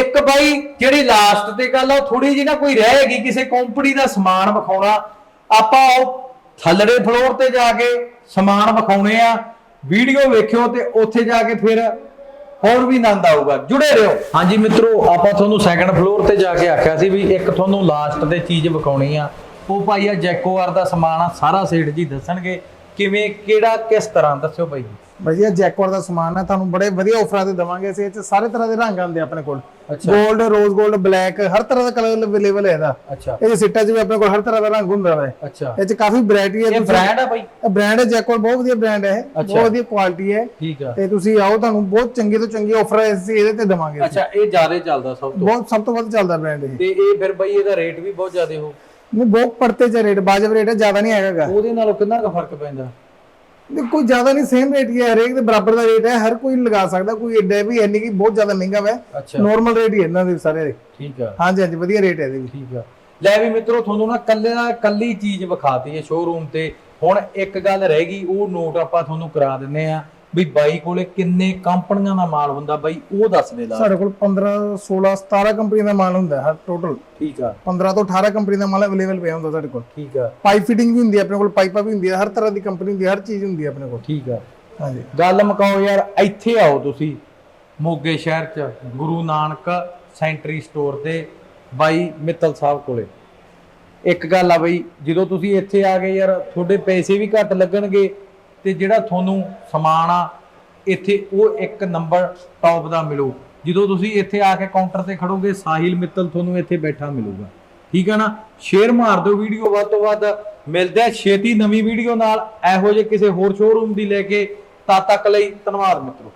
ਇੱਕ ਬਾਈ, ਜਿਹੜੀ ਲਾਸਟ ਤੇ ਗੱਲ ਆ ਥੋੜੀ ਜਿਹੀ ਨਾ ਕੋਈ ਰਹੇਗੀ ਕਿਸੇ ਕੰਪਨੀ ਦਾ ਸਮਾਨ ਵਿਖਾਉਣਾ। ਆਪਾਂ ਥੱਲੜੇ ਫਲੋਰ ਤੇ ਜਾ ਕੇ ਸਮਾਨ ਵਿਖਾਉਣੇ ਆ। ਵੀਡੀਓ ਵੇਖਿਓ ਤੇ ਉੱਥੇ ਜਾ ਕੇ ਫਿਰ ਹੋਰ ਵੀ ਆਨੰਦ ਆਊਗਾ। ਜੁੜੇ ਰਹੋ। ਹਾਂਜੀ ਮਿੱਤਰੋ, ਆਪਾਂ ਤੁਹਾਨੂੰ ਸੈਕੰਡ ਫਲੋਰ ਤੇ ਜਾ ਕੇ ਆਖਿਆ ਸੀ ਵੀ ਇੱਕ ਤੁਹਾਨੂੰ ਲਾਸਟ ਤੇ ਚੀਜ਼ ਵਿਖਾਉਣੀ ਆ। ਉਹ ਭਾਈ ਆ ਜੈਕੋਆਰ ਦਾ ਸਮਾਨ ਆ, ਸਾਰਾ ਸੇਠ ਜੀ ਦੱਸਣਗੇ। ਕਿਵੇਂ, ਕਿਹੜਾ, ਕਿਸ ਤਰ੍ਹਾਂ? ਦੱਸਿਓ ਭਾਈ ਵਧੀਆ ਜੈਕਵਾਰ ਦਾ ਸਮਾਨ ਹੈ ਤੁਹਾਨੂੰ ਬੜੇ ਵਧੀਆ ਆਫਰਾਂ ਤੇ ਦਵਾਂਗੇ ਅਸੀਂ ਇਹ ਚ ਸਾਰੇ ਤਰ੍ਹਾਂ ਦੇ ਰੰਗ ਆਉਂਦੇ ਆਪਣੇ ਕੋਲ। 골ਡ ਰੋਜ਼ 골ਡ ਬਲੈਕ ਹਰ ਤਰ੍ਹਾਂ ਦਾ ਕਲਰ ਅਵੇਲੇਬਲ ਹੈ ਇਹਦਾ। ਅੱਛਾ। ਇਹ ਸਿੱਟਾ ਚ ਵੀ ਆਪਣੇ ਕੋਲ ਹਰ ਤਰ੍ਹਾਂ ਦਾ ਰੰਗ ਹੁੰਦਾ ਹੈ ਅੱਛਾ। ਇਹ ਚ ਕਾਫੀ ਵੈਰਾਈਟੀ ਹੈ ਇਹ ਬ੍ਰਾਂਡ ਆ ਭਾਈ ਬ੍ਰਾਂਡ ਹੈ ਜੈਕਵਾਰ ਬਹੁਤ ਵਧੀਆ ਬ੍ਰਾਂਡ ਹੈ ਇਹ। ਬਹੁਤ ਵਧੀਆ ਕੁਆਲਿਟੀ ਹੈ ਠੀਕ ਆ। ਤੇ ਤੁਸੀਂ ਆਓ ਤੁਹਾਨੂੰ ਬਹੁਤ ਚੰਗੀ ਤੋਂ ਚੰਗੀ ਆਫਰ ਅਸੀਂ ਇਹਦੇ ਤੇ ਦਵਾਂਗੇ ਅੱਛਾ ਇਹ ਜ਼ਿਆਦਾ ਚੱਲਦਾ ਸਭ ਤੋਂ। ਬਹੁਤ ਸਭ ਤੋਂ ਵੱਧ ਚੱਲਦਾ ਬ੍ਰਾਂਡ ਇਹ। ਤੇ ਇਹ ਫਿਰ ਬਈ ਇਹਦਾ ਰੇਟ ਵੀ ਬਹੁਤ ਜ਼ਿਆਦਾ ਹੋ। ਨਹੀਂ ਬਹੁਤ ਪੜਤੇ ਚ ਰੇਟ ਬਾਜਬ ਰੇਟ ਹੈ ਜ਼ਿਆਦਾ ਨਹੀਂ ਹੈਗਾਗਾ। ਉਹਦੇ ਨਾਲੋਂ ਕਿੰਨਾ ਕੁ ਫ਼ਰਕ ਪੈਂਦਾ? ਕੋਈ ਜ਼ਿਆਦਾ ਨਹੀਂ ਸੇਮ ਰੇਟ ਹੀ ਹੈ ਹਰੇਕ ਦੇ ਬਰਾਬਰ ਦਾ ਰੇਟ ਹੈ ਹਰ ਕੋਈ ਲਗਾ ਸਕਦਾ ਕੋਈ ਏਡਾ ਵੀ ਨਹੀਂ ਕਿ ਬਹੁਤ ਜ਼ਿਆਦਾ ਮਹਿੰਗਾ ਅੱਛਾ। ਨਾਰਮਲ ਰੇਟ ਹੀ ਹੈ ਇਹਨਾਂ ਦੇ ਸਾਰੇ। ਠੀਕ ਆ। ਹਾਂਜੀ ਹਾਂਜੀ ਵਧੀਆ ਰੇਟ ਹੈ ਇਹਦੇ ਵੀ। ਠੀਕ ਆ। ਲੈ ਵੀ ਮਿੱਤਰੋ ਤੁਹਾਨੂੰ ਨਾ ਕੱਲੇ ਕੱਲੀ ਚੀਜ਼ ਵਿਖਾਤੀ ਹੈ ਸ਼ੋਰੂਮ ਤੇ। ਹੁਣ ਇੱਕ ਗੱਲ ਰਹਿ ਗਈ ਉਹ ਨੋਟ ਆਪਾਂ ਤੁਹਾਨੂੰ ਕਰਾ ਦਿੰਨੇ ਆ ਵੀ ਬਾਈ ਕੋਲੇ ਕਿੰਨੇ ਕੰਪਨੀਆਂ ਦਾ ਮਾਲ ਹੁੰਦਾ ਬਾਈ ਉਹ ਦੱਸ ਦੇ ਲਾ ਸਾਡੇ ਕੋਲ 15 16 17 ਕੰਪਨੀ ਦਾ ਮਾਲ ਹੁੰਦਾ ਹੈ ਟੋਟਲ ਠੀਕ ਆ। 15 ਤੋਂ 18 ਕੰਪਨੀ ਦਾ ਮਾਲ ਅਵੇਲੇਬਲ ਪਿਆ ਹੁੰਦਾ ਸਾਡੇ ਕੋਲ। ਠੀਕ ਆ। ਪਾਈਪ ਫਿਟਿੰਗ ਵੀ ਹੁੰਦੀ ਹੈ ਆਪਣੇ ਕੋਲ ਪਾਈਪਾਂ ਵੀ ਹੁੰਦੀਆਂ ਹਰ ਤਰ੍ਹਾਂ ਦੀ ਕੰਪਨੀ ਹੁੰਦੀ ਹੈ ਹਰ ਚੀਜ਼ ਹੁੰਦੀ ਹੈ ਆਪਣੇ ਕੋਲ। ਠੀਕ ਆ। ਹਾਂਜੀ। ਗੱਲ ਮੁਕਾਓ ਯਾਰ ਇੱਥੇ ਆਓ ਤੁਸੀਂ ਮੋਗੇ ਸ਼ਹਿਰ ਚ ਗੁਰੂ ਨਾਨਕ ਸੈਂਟਰੀ ਸਟੋਰ ਤੇ ਬਾਈ ਮਿੱਤਲ ਸਾਹਿਬ ਕੋਲੇ। ਇੱਕ ਗੱਲ ਆ ਬਈ ਜਦੋਂ ਤੁਸੀਂ ਇੱਥੇ ਆ ਗਏ ਯਾਰ ਤੁਹਾਡੇ ਪੈਸੇ ਵੀ ਘੱਟ ਲੱਗਣਗੇ ਤੇ ਜਿਹੜਾ ਤੁਹਾਨੂੰ ਸਮਾਨ ਆ, ਇੱਥੇ ਉਹ ਇੱਕ ਨੰਬਰ ਟੌਪ ਦਾ ਮਿਲੂ। ਜਦੋਂ ਤੁਸੀਂ ਇੱਥੇ ਆ ਕੇ ਕਾਊਂਟਰ ਤੇ ਖੜੋਗੇ, ਸਾਹਿਲ ਮਿੱਤਲ ਤੁਹਾਨੂੰ ਇੱਥੇ ਬੈਠਾ ਮਿਲੂਗਾ। ਠੀਕ ਹੈ ਨਾ? ਸ਼ੇਅਰ ਮਾਰ ਦਿਓ ਵੀਡੀਓ ਵੱਧ ਤੋਂ ਵੱਧ। ਮਿਲਦੇ ਛੇਤੀ ਨਵੀਂ ਵੀਡੀਓ ਨਾਲ। ਇਹੋ ਜਿਹੇ ਕਿਸੇ ਹੋਰ ਸ਼ੋਰੂਮ ਦੀ ਲੈ ਕੇ, ਤਦ ਤੱਕ ਲਈ ਧੰਨਵਾਦ ਮਿੱਤਰੋ।